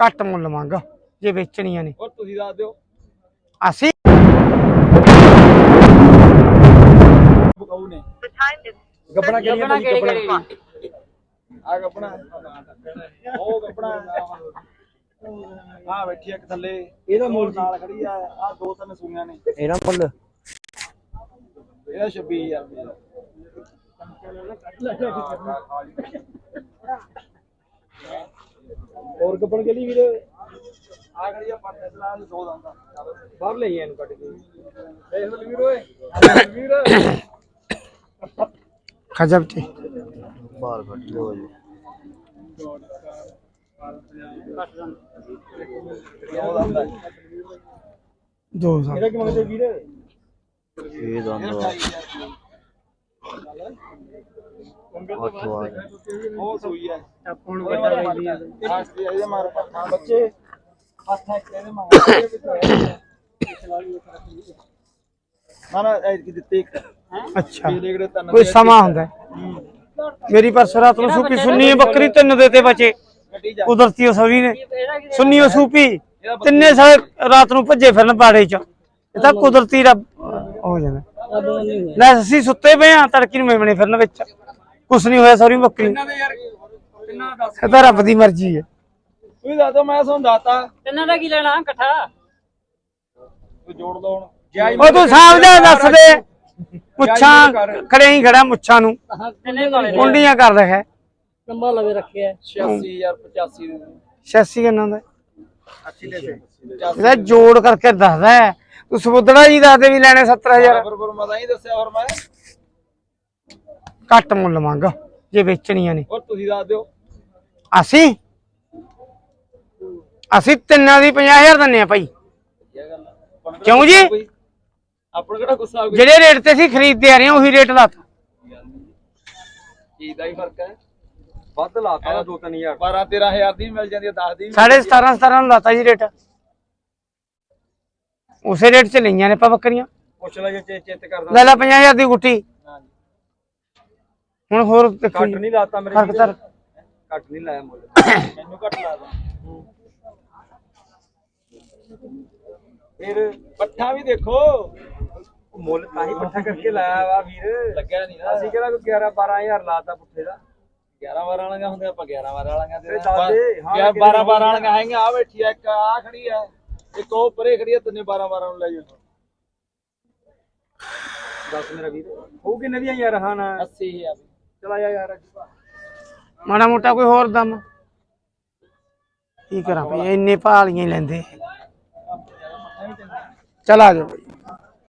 ਘੱਟ ਮੁੱਲ ਮੰਗ ਜੇ ਵੇਚਣੀਆਂ ਨੇ। ਹੋਰ ਤੁਸੀਂ ਦੱਸ ਦਿਓ। ਅਸੀਂ ਬਕਾਊ ਨੇ। ਗੱਬਣਾ ਆ ਗੱਪਣਾ। ਉਹ ਗੱਪਣਾ। ਆ ਬੈਠੀ ਆ ਇੱਕ ਥੱਲੇ। ਇਹਦਾ ਮੁੱਲ ਨਾਲ ਖੜੀ ਆ। ਆ ਦੋ ਤਿੰਨ ਸੂਈਆਂ ਨੇ। ਇਹਦਾ ਮੁੱਲ? ਇਹਦਾ 26000 ਰੁਪਏ ਹੋਰ ਗੱਬਣ ਕੇ ਲਈ ਵੀਰ? ਆ ਖੜੀ ਆ ਪੱਟ ਚਲਾ ਦੋ ਦੰਦਾ ਬਾਹਰ ਲਈ ਇਹਨੂੰ ਕੱਢ ਕੇ। ਦੇਖ ਵੀਰ ਓਏ ਵੀਰ। ਖਜਬ ਤੇ ਬਾਹਰ ਕੱਢ ਲਿਓ ਜੀ। ਦੋ ਦੰਦਾ ਦੋ ਸਾਲ ਇਹਦਾ ਕੀ ਮੰਗਦੇ ਵੀਰ? ਇਹ ਦੰਦ ਉਹ ਸੂਈ ਆ ਆਪਾਂ ਨੂੰ ਉਹਦੇ ਵੱਡਾ ਮਾਰ ਲਈ ਆ ਇਹਦੇ ਮਾਰ ਪੱਠਾ ਬੱਚੇ ਹੱਥ ਹੈ ਇਹਦੇ ਮਾਰ। ਨਾ ਨਾ ਇਹ ਕੀ ਦਿੱਤੇ ਇੱਕ। ਅੱਛਾ। ਕੋਈ ਸਮਾਂ ਹੁੰਦਾ। ਮੇਰੀ ਪਰਸੋਂ ਰਾਤ ਨੂੰ ਸੂਪੀ ਸੁੰਨੀ ਬੱਕਰੀ ਤਿੰਨ ਦੇ ਤੇ ਬਚੇ। ਕੁਦਰਤੀ ਸਵੀ ਨੇ। ਸੁੰਨੀ ਉਹ ਸੂਪੀ। ਤਿੰਨੇ ਸਾਰੇ ਰਾਤ ਨੂੰ ਭੱਜੇ ਫਿਰਨ ਬਾੜੇ ਚ। ਇਹ ਤਾਂ ਕੁਦਰਤੀ ਰੱਬ ਹੋ ਜਾਂਦਾ ਲੈ ਅਸੀਂ ਸੁੱਤੇ ਪਏ ਆ ਤੜਕੀ ਨੂੰ ਮੇਮਣੇ ਫਿਰਨ ਵਿੱਚ। ਕੁਛ ਨਹੀਂ ਹੋਇਆ ਸਾਰੀ ਬੱਕਰੀ। ਇਹ ਤਾਂ ਰੱਬ ਦੀ ਮਰਜ਼ੀ ਹੈ। ਤੂੰ ਦੱਸ ਮੈਂ ਤੁਹਾਨੂੰ ਦੱਸਤਾ। ਤਿੰਨਾਂ ਦਾ ਕੀ ਲੈਣਾ ਇਕੱਠਾ? ਤੂੰ ਜੋੜ ਦੋ ਹੁਣ। ਉਹ ਤੂੰ ਸਮਝਦਾ ਦੱਸ ਦੇ। ਮੁੱਛਾਂ ਖੜੇ ਹੀ ਖੜਾ ਮੁੱਛਾਂ ਨੂੰ। ਤਿੰਨੇ ਕਾਲੇ ਕੁੰਡੀਆਂ ਕਰ ਲਿਆ ਲੰਬਾ ਲਵੇ ਰੱਖਿਆ। 86000 85 ਦੇ। 86 ਕਿੰਨਾ ਦਾ? 80 ਦੇ। ਇਹਦਾ ਜੋੜ ਕਰਕੇ ਦੱਸਦਾ ਹੈ। ਤੂੰ ਸਬੁੱਧੜਾ ਜੀ ਦੱਸਦੇ ਵੀ ਲੈਣੇ 70000 ਬਰਬਰ ਮੈਂ ਤਾਂ ਹੀ ਦੱਸਿਆ ਹੋਰ ਮੈਂ ਘੱਟ ਮੁੱਲ ਮੰਗ ਜੇ ਵੇਚਣੀਆਂ ਨੇ। ਹੋਰ ਤੁਸੀਂ ਦੱਸ ਦਿਓ। ਅਸੀਂ? ਅਸੀਂ ਤਿੰਨਾਂ ਦੀ 50000 ਦਿੰਨੇ ਆ ਭਾਈ। ਗੱਲ ਆ? ਕਿਉਂ ਜੀ? ਕੋਈ- ਆਪਾਂ ਨੂੰ ਕਿਹੜਾ ਗੁੱਸਾ ਆ ਜਿਹੜੇ ਰੇਟ ਤੇ ਅਸੀਂ ਖਰੀਦਦੇ ਆ ਰਹੇ ਹਾਂ ਉਹੀ ਰੇਟ ਲਾਤਾ ਚੀਜ਼ ਦਾ ਹੀ ਫ਼ਰਕ ਹੈ। ਵੱਧ ਲਾਤਾ। ਦਾ 2-3000 12 13000 ਦੀ ਮਿਲ ਜਾਂਦੀ ਹੈ 10 ਦੀ ਵੀ ਸਾਢੇ 17 17 ਨੂੰ ਲਾਤਾ ਜੀ ਰੇਟ। ਉਸੇ ਰੇਟ 'ਚ ਲਈਆਂ ਨੇ ਆਪਾਂ ਬੱਕਰੀਆਂ। ਪੁੱਛ ਲੈ ਜੇ ਚੇ- ਚਿੱਤ ਕਰਦਾ ਲੈ ਲੈ 50000 ਦੀ ਗੁੱਟੀ ਹਾਂਜੀ। ਹੁਣ ਹੋਰ ਦੇਖੋ। ਜੀ। ਨਹੀਂ ਲਾਤਾ ਮੇਰੇ ਫ਼ਰਕ ਤਾਂ ਘੱਟ ਨਹੀਂ ਲਾਇਆ ਮੁੱਲ। ਮੈਨੂੰ ਘੱਟ ਲੱਗਦਾ ਫਿਰ ਪੱਠਾ ਵੀ ਦੇਖੋ। ਉਹ ਮੁੱਲ ਤਾਂ ਹੀ ਪੱਠਾ ਕਰਕੇ ਲਾਇਆ ਵਾ ਵੀਰ। ਲੱਗਿਆ ਨਹੀਂ ਨਾ। ਅਸੀਂ ਕਿਹੜਾ ਕੋਈ 11 12000 ਲਾਤਾ ਪੁੱਠੇ ਦਾ। 11 ਵਾਰਾਂ ਵਾਲੀਆਂ ਹੁੰਦੇ ਆਪਾਂ 11 ਵਾਰਾਂ ਵਾਲੀਆਂ ਦੇ ਦੱਸ ਦੇ, ਹਾਂ, ਯਾਰ ਕਿਹੜੇ 12 12 ਵਾਲੀਆਂ ਹੈਗੀਆਂ ਆ ਬੈਠੀ ਆ ਇੱਕ ਆ ਖੜੀ ਆ। ਇੱਕ ਉਹ ਪਰੇ ਖੜੀ ਆ ਤਿੰਨੇ 12 12 ਨੂੰ ਲੈ ਜਾਓ ਦੱਸ ਮੇਰਾ ਵੀਰ। ਉਹ ਕਿੰਨੇ ਦੀਆਂ ਯਾਰ ਹਾਂ ਨਾ। 80000 ਚਲਾ ਜਾ ਯਾਰ। ਮਾੜਾ ਮੋਟਾ ਕੋਈ ਹੋਰ ਦਮ। ਕੀ ਕਰਾਂ ਭਈ ਇੰਨੇ ਭਾਲੀਆਂ ਹੀ ਲੈਂਦੇ। ਚਲ ਆ ਜਾਓ